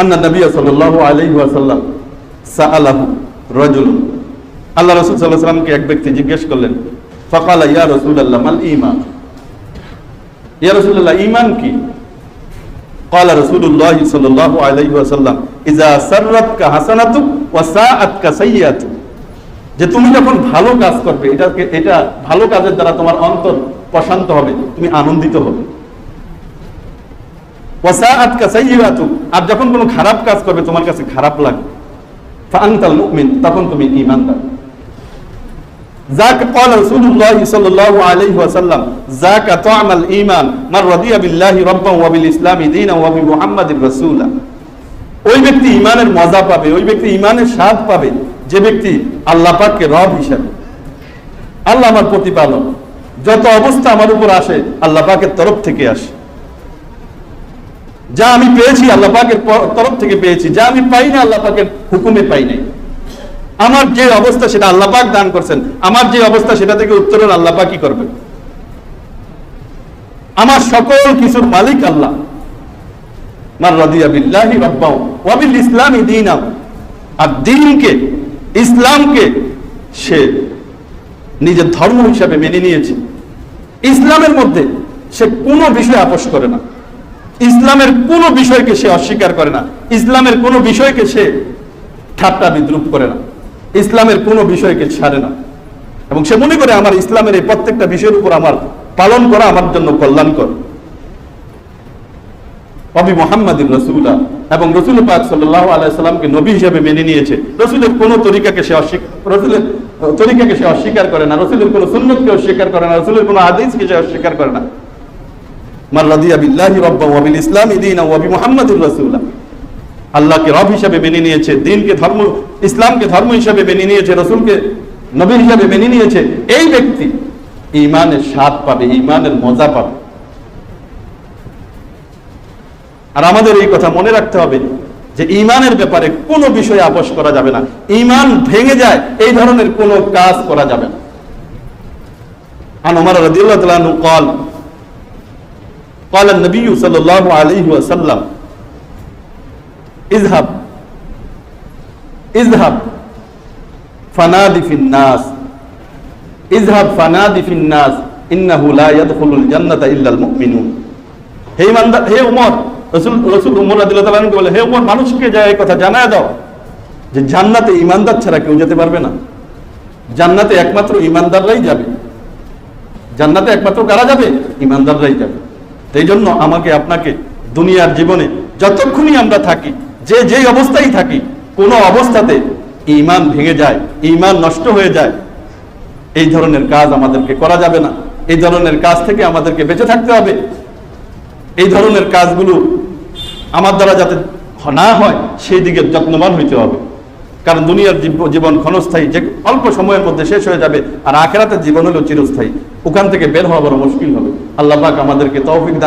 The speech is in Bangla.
আন্না নবী সাল্লাল্লাহু আলাইহি ওয়াসাল্লাম সাআলাহু রাজুল আল্লাহ রাসূল সাল্লাল্লাহু আলাইহি ওয়াসাল্লামকে এক ব্যক্তি জিজ্ঞেস করলেন ফাকালা ইয়া রাসূলুল্লাহ মাল ঈমান ইয়া রাসূলুল্লাহ ঈমান কি قال رسول الله صلى الله عليه وسلم اذا سرتك حسنتك وساءتك سيئتك যে তুমি যখন ভালো কাজ করবে এটাকে এটা ভালো কাজের দ্বারা তোমার অন্তর প্রশান্ত হবে তুমি আনন্দিত হবে ওয়াসাআতকা সাইয়্যাতুক আর যখন কোনো খারাপ কাজ করবে তোমার কাছে খারাপ লাগবে ফাআনতাল মুমিন তখন তুমি ঈমানদার ذاك قال رسول الله صلى الله عليه وسلم ذاك طعم الايمان من رضي بالله ربا وبالاسلام دينا وبمحمد رسولا ওই ব্যক্তি ইমানের মজা পাবে ওই ব্যক্তি ইমানের স্বাদ পাবে যে ব্যক্তি আল্লাহ পাককে রব হিসাবে আল্লাহ আমার প্রতিপালক যত অবস্থা আমার উপর আসে আল্লাহ পাকের তরফ থেকে আসে যা আমি পেয়েছি আল্লাহ পাকের তরফ থেকে পেয়েছি, যা আমি পাই না আল্লাহ পাকের হুকুমে পাই নাই। আমার যে অবস্থা সেটা আল্লাহ পাক দান করছেন, আমার যে অবস্থা সেটা থেকে উত্তরের আল্লাহ পাকই করবে আমার সকল কিছুর মালিক আল্লাহ। মার রাদিয়া বিল্লাহি রাব্বাও ওয়া বিল ইসলামি দীনাও আর দ্বীনকে ইসলামকে সে নিজের ধর্ম হিসাবে মেনে নিয়েছে। ইসলামের মধ্যে সে কোনো বিষয় আপোষ করে না। ইসলামের কোনো বিষয়কে সে অস্বীকার করে না। ইসলামের কোনো বিষয়কে সে ঠাট্টা বিদ্রুপ করে না। ইসলামের কোনো বিষয়কে ছাড়ে না। এবং সে মনে করে আমার ইসলামের এই প্রত্যেকটা বিষয়ের উপর আমার পালন করা আমার জন্য কল্যাণকর। অবি রসুল্লাহ এবং রসুল পাক সাল্লাহ আলাইসাল্লামকে নবী হিসেবে মেনে নিয়েছে। রসুলের কোন তরিকাকে সে অস্বীকার রসুলের তরিকাকে সে অস্বীকার করে না। রসুলের কোন সুন্নতকে অস্বীকার করে না। রসুলের কোন হাদিসকে সে অস্বীকার করে না। আল্লাহকে রব হিসাবে মেনে নিয়েছে, দিনকে ধর্ম, ইসলামকে ধর্ম হিসাবে মেনে নিয়েছে, রসুলকে নবী হিসাবে মেনে নিয়েছে। এই ব্যক্তি ইমানের স্বাদ পাবে ইমানের মজা পাবে। আর আমাদের এই কথা মনে রাখতে হবে যে ইমানের ব্যাপারে কোনো বিষয়ে আপোষ করা যাবে না। ইমান ভেঙে যায়, এই ধরনের কোনো কাজ করা যাবে না। আন আমার কল قال قال النبي صلى الله عليه وسلم اذهب اذهب فنادي في الناس اذهب فنادي في الناس انه لا يدخل الجنه الا المؤمنون হে ইমানদার হে উমর রসুল রসুল উমর রাদিল্লাহু তাআলা আনহু বলে হে উমর মানুষকে যায় এই কথা জানায় দাও যে জান্নাতে ইমানদার ছাড়া কেউ যেতে পারবে না জান্নাতে একমাত্র ইমানদাররাই যাবে জান্নাতে একমাত্র কারা যাবে ইমানদাররাই যাবে এই জন্য আমাকে, আপনাকে দুনিয়ার জীবনে যতক্ষণই আমরা থাকি, যে যেই অবস্থায় থাকি, কোনো অবস্থাতে ইমান ভেঙে যায়, ইমান নষ্ট হয়ে যায়, এই ধরনের কাজ আমাদেরকে করা যাবে না। এই ধরনের কাজ থেকে আমাদেরকে বেঁচে থাকতে হবে। এই ধরনের কাজগুলো আমার দ্বারা যাতে না হয়, সেই দিকে যত্নবান হইতে হবে। কারণ দুনিয়ার জীবন ক্ষণস্থায়ী, যে অল্প সময়ের মধ্যে শেষ হয়ে যাবে, আর আখেরাতের জীবন হলো চিরস্থায়ী। ওখান থেকে বের হওয়া বড় মুশকিল হবে। আল্লাহ পাক আমাদেরকে তৌফিক দান